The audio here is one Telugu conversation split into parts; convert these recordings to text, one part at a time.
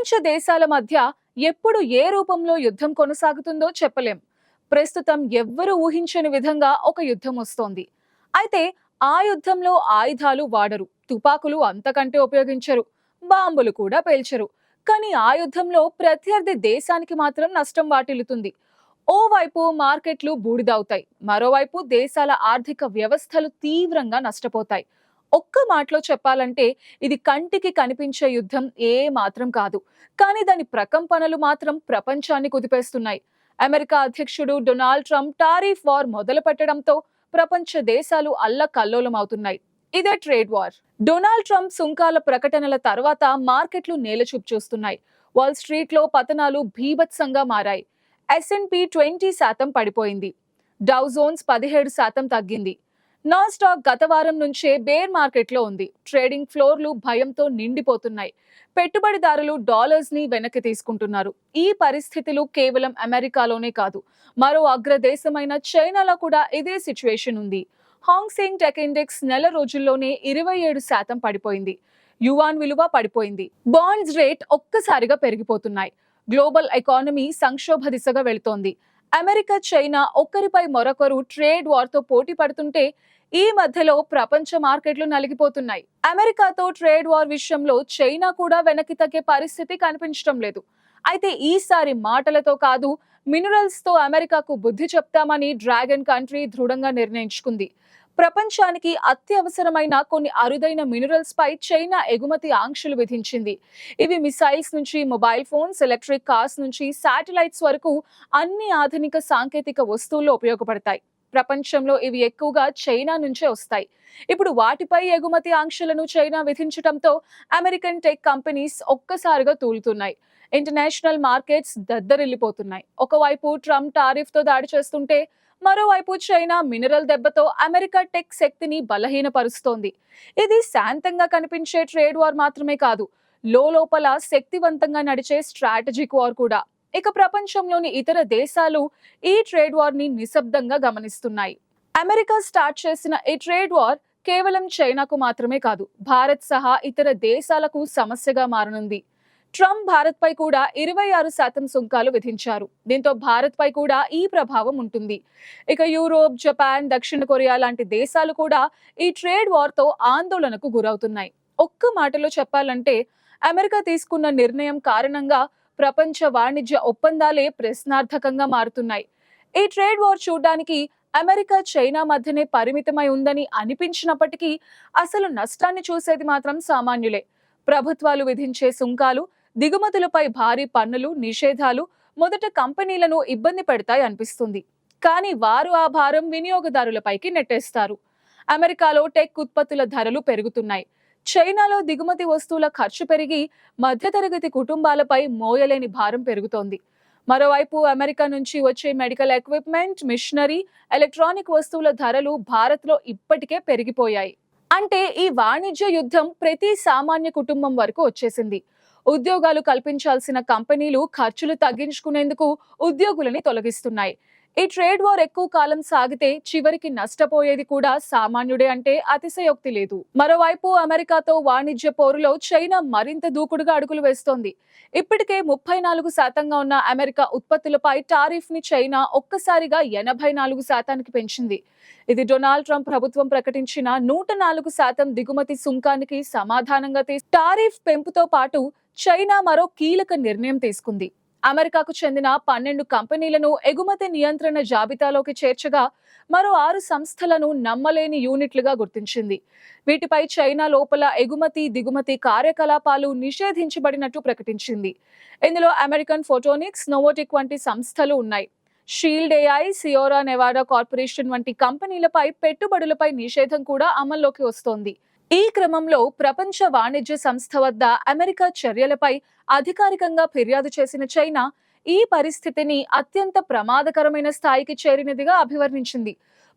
ప్రపంచ దేశాల మధ్య ఎప్పుడు ఏ రూపంలో యుద్ధం కొనసాగుతుందో చెప్పలేం. ప్రస్తుతం ఎవ్వరూ ఊహించని విధంగా ఒక యుద్ధం వస్తోంది. అయితే ఆ యుద్ధంలో ఆయుధాలు వాడరు తుపాకులు అంతకంటే ఉపయోగించరు బాంబులు కూడా పేల్చరు. కానీ ఆ యుద్ధంలో ప్రత్యర్థి దేశానికి మాత్రం నష్టం వాటిల్లుతుంది. ఓవైపు మార్కెట్లు బూడిదవుతాయి మరోవైపు దేశాల ఆర్థిక వ్యవస్థలు తీవ్రంగా నష్టపోతాయి. ఒక్క మాటలో చెప్పాలంటే ఇది కంటికి కనిపించే యుద్ధం ఏ మాత్రం కాదు. కానీ దాని ప్రకంపనలు మాత్రం ప్రపంచాన్ని కుదిపేస్తున్నాయి. అమెరికా అధ్యక్షుడు డొనాల్డ్ ట్రంప్ టారిఫ్ వార్ మొదలు పెట్టడంతో ప్రపంచ దేశాలు అల్లకల్లోలం అవుతున్నాయి. ఇదే ట్రేడ్ వార్. డొనాల్డ్ ట్రంప్ సుంకాల ప్రకటనల తర్వాత మార్కెట్లు నేలచూపు చూస్తున్నాయి. వాల్ స్ట్రీట్లో పతనాలు భీభత్సంగా మారాయి. ఎస్ఎన్పి ట్వంటీ శాతం పడిపోయింది. డౌజోన్స్ పదిహేడు శాతం తగ్గింది. నాన్ స్టాక్ గత వారం నుంచే బేర్ మార్కెట్లో ఉంది. ట్రేడింగ్ ఫ్లోర్లు భయంతో నిండిపోతున్నాయి. పెట్టుబడిదారులు డాలర్స్ని వెనక్కి తీసుకుంటున్నారు. ఈ పరిస్థితులు కేవలం అమెరికాలోనే కాదు మరో అగ్రదేశమైన చైనాలో కూడా ఇదే సిచ్యువేషన్ ఉంది. హాంగ్సెంగ్ టెక్ ఇండెక్స్ నెల రోజుల్లోనే ఇరవై ఏడు శాతం పడిపోయింది. యువాన్ విలువ పడిపోయింది. బాండ్స్ రేట్ ఒక్కసారిగా పెరిగిపోతున్నాయి. గ్లోబల్ ఎకానమీ సంక్షోభ దిశగా వెళుతోంది. అమెరికా చైనా ఒక్కరిపై మరొకరు ట్రేడ్ వార్తో పోటీ పడుతుంటే ఈ మధ్యలో ప్రపంచ మార్కెట్లు నలిగిపోతున్నాయి. అమెరికాతో ట్రేడ్ వార్ విషయంలో చైనా కూడా వెనక్కి తగ్గే పరిస్థితి కనిపించడం లేదు. అయితే ఈసారి మాటలతో కాదు మినరల్స్తో అమెరికాకు బుద్ధి చెప్తామని డ్రాగన్ కంట్రీ దృఢంగా నిర్ణయించుకుంది. ప్రపంచానికి అత్యవసరమైన కొన్ని అరుదైన మినరల్స్ పై చైనా ఎగుమతి ఆంక్షలు విధించింది. ఇవి మిసైల్స్ నుంచి మొబైల్ ఫోన్స్ ఎలక్ట్రిక్ కార్స్ నుంచి శాటిలైట్స్ వరకు అన్ని ఆధునిక సాంకేతిక వస్తువుల్లో ఉపయోగపడతాయి. ప్రపంచంలో ఇవి ఎక్కువగా చైనా నుంచే వస్తాయి. ఇప్పుడు వాటిపై ఎగుమతి ఆంక్షలను చైనా విధించడంతో అమెరికన్ టెక్ కంపెనీస్ ఒక్కసారిగా తూలుతున్నాయి. International markets దద్దరిల్లిపోతున్నాయి. ఒకవైపు ట్రంప్ టారిఫ్తో దాడి చేస్తుంటే మరోవైపు చైనా మినరల్ దెబ్బతో అమెరికా టెక్ శక్తిని బలహీనపరుస్తోంది. ఇది శాంతంగా కనిపించే ట్రేడ్ వార్ మాత్రమే కాదు లోపల శక్తివంతంగా నడిచే స్ట్రాటజిక్ వార్ కూడా. ఇక ప్రపంచంలోని ఇతర దేశాలు ఈ ట్రేడ్ వార్ని నిశ్శబ్దంగా గమనిస్తున్నాయి. అమెరికా స్టార్ట్ చేసిన ఈ ట్రేడ్ వార్ కేవలం చైనాకు మాత్రమే కాదు భారత్ సహా ఇతర దేశాలకు సమస్యగా మారనుంది. ట్రంప్ భారత్పై కూడా ఇరవై ఆరు శాతం సుంకాలు విధించారు. దీంతో భారత్పై కూడా ఈ ప్రభావం ఉంటుంది. ఇక యూరోప్ జపాన్ దక్షిణ కొరియా లాంటి దేశాలు కూడా ఈ ట్రేడ్ వార్తో ఆందోళనకు గురవుతున్నాయి. ఒక్క మాటలో చెప్పాలంటే అమెరికా తీసుకున్న నిర్ణయం కారణంగా ప్రపంచ వాణిజ్య ఒప్పందాలే ప్రశ్నార్థకంగా మారుతున్నాయి. ఈ ట్రేడ్ వార్ చూడడానికి అమెరికా చైనా మధ్యనే పరిమితమై ఉందని అనిపించినప్పటికీ అసలు నష్టాన్ని చూసేది మాత్రం సామాన్యులే. ప్రభుత్వాలు విధించే సుంకాలు దిగుమతులపై భారీ పన్నులు నిషేధాలు మొదట కంపెనీలను ఇబ్బంది పెడతాయి అనిపిస్తుంది. కానీ వారు ఆ భారం వినియోగదారులపైకి నెట్టేస్తారు. అమెరికాలో టెక్ ఉత్పత్తుల ధరలు పెరుగుతున్నాయి. చైనాలో దిగుమతి వస్తువుల ఖర్చు పెరిగి మధ్యతరగతి కుటుంబాలపై మోయలేని భారం పెరుగుతోంది. మరోవైపు అమెరికా నుంచి వచ్చే మెడికల్ ఎక్విప్మెంట్ మిషనరీ ఎలక్ట్రానిక్ వస్తువుల ధరలు భారత్లో ఇప్పటికే పెరిగిపోయాయి. అంటే ఈ వాణిజ్య యుద్ధం ప్రతి సామాన్య కుటుంబం వరకు వచ్చేసింది. ఉద్యోగాలు కల్పించాల్సిన కంపెనీలు ఖర్చులు తగ్గించుకునేందుకు ఉద్యోగులని తొలగిస్తున్నాయి. ఈ ట్రేడ్ వార్ ఎక్కువ కాలం సాగితే చివరికి నష్టపోయేది కూడా సామాన్యుడే అంటే అతిశయోక్తి లేదు. మరోవైపు అమెరికాతో వాణిజ్య పోరులో చైనా మరింత దూకుడుగా అడుగులు వేస్తోంది. ఇప్పటికే ముప్పై నాలుగు శాతంగా ఉన్న అమెరికా ఉత్పత్తులపై టారిఫ్ని చైనా ఒక్కసారిగా ఎనభై నాలుగు శాతానికి పెంచింది. ఇది డొనాల్డ్ ట్రంప్ ప్రభుత్వం ప్రకటించిన నూట నాలుగు శాతం దిగుమతి సుంకానికి సమాధానంగా టారిఫ్ పెంపుతో పాటు చైనా మరో కీలక నిర్ణయం తీసుకుంది. అమెరికాకు చెందిన పన్నెండు కంపెనీలను ఎగుమతి నియంత్రణ జాబితాలోకి చేర్చగా మరో ఆరు సంస్థలను నమ్మలేని యూనిట్లుగా గుర్తించింది. వీటిపై చైనా లోపల ఎగుమతి దిగుమతి కార్యకలాపాలు నిషేధించబడినట్టు ప్రకటించింది. ఇందులో అమెరికన్ ఫోటోనిక్స్ నోవోటిక్ వంటి సంస్థలు ఉన్నాయి. Shield AI Sierra Nevada corporation వంటి కంపెనీలపై పెట్టుబడులపై నిషేధం కూడా అమల్లోకి వస్తోంది. ఈ క్రమంలో ప్రపంచ వాణిజ్య సంస్థ వద్ద అమెరికా చర్యలపై అధికారికంగా ఫిర్యాదు చేసిన చైనా ఈ పరిస్థితిని అత్యంత ప్రమాదకరమైన స్థాయికి చేరినదిగా అభివర్ణించింది.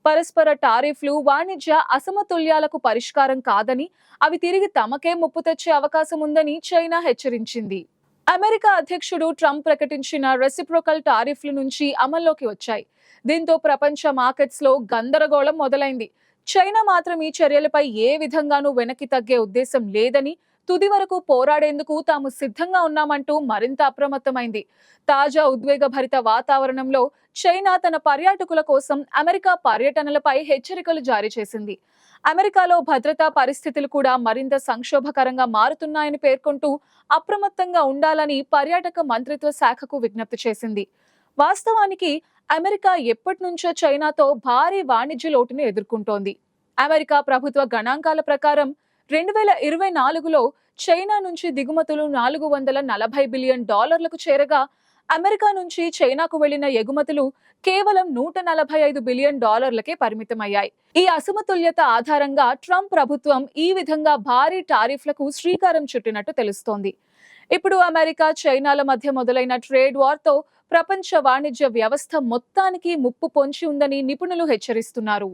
పరస్పర టారిఫ్లు వాణిజ్య అసమతుల్యాలకు పరిష్కారం కాదని అవి తిరిగి తమకే ముప్పు తెచ్చే అవకాశం ఉందని చైనా హెచ్చరించింది. అమెరికా అధ్యక్షుడు ట్రంప్ ప్రకటించిన రెసిప్రోకల్ టారిఫ్లు నుంచి అమల్లోకి వచ్చాయి. దీంతో ప్రపంచ మార్కెట్స్లో గందరగోళం మొదలైంది. చైనా మాత్రం ఈ చర్యలపై ఏ విధంగానూ వెనక్కి తగ్గే ఉద్దేశం లేదని తుది వరకు పోరాడేందుకు తాము సిద్ధంగా ఉన్నామంటూ మరింత అప్రమత్తమైంది. తాజా ఉద్వేగభరిత వాతావరణంలో చైనా తన పర్యాటకుల కోసం అమెరికా పర్యటనలపై హెచ్చరికలు జారీ చేసింది. అమెరికాలో భద్రతా పరిస్థితులు కూడా మరింత సంక్షోభకరంగా మారుతున్నాయని పేర్కొంటూ అప్రమత్తంగా ఉండాలని పర్యాటక మంత్రిత్వ శాఖకు విజ్ఞప్తి చేసింది. వాస్తవానికి అమెరికా ఎప్పటి నుంచో చైనాతో భారీ వాణిజ్య లోటును ఎదుర్కొంటోంది. అమెరికా ప్రభుత్వ గణాంకాల ప్రకారం రెండు వేల ఇరవై నాలుగులో చైనా నుంచి దిగుమతులు నాలుగు వందల నలభై బిలియన్ డాలర్లకు చేరగా అమెరికా నుంచి చైనాకు వెళ్ళిన ఎగుమతులు కేవలం నూట నలభై ఐదు బిలియన్ డాలర్లకే పరిమితమయ్యాయి. ఈ అసమతుల్యత ఆధారంగా ట్రంప్ ప్రభుత్వం ఈ విధంగా భారీ టారిఫ్లకు శ్రీకారం చుట్టినట్టు తెలుస్తోంది. ఇప్పుడు అమెరికా చైనాల మధ్య మొదలైన ట్రేడ్ వార్తో ప్రపంచ వాణిజ్య వ్యవస్థ మొత్తానికి ముప్పు పొంచి ఉందని నిపుణులు హెచ్చరిస్తున్నారు.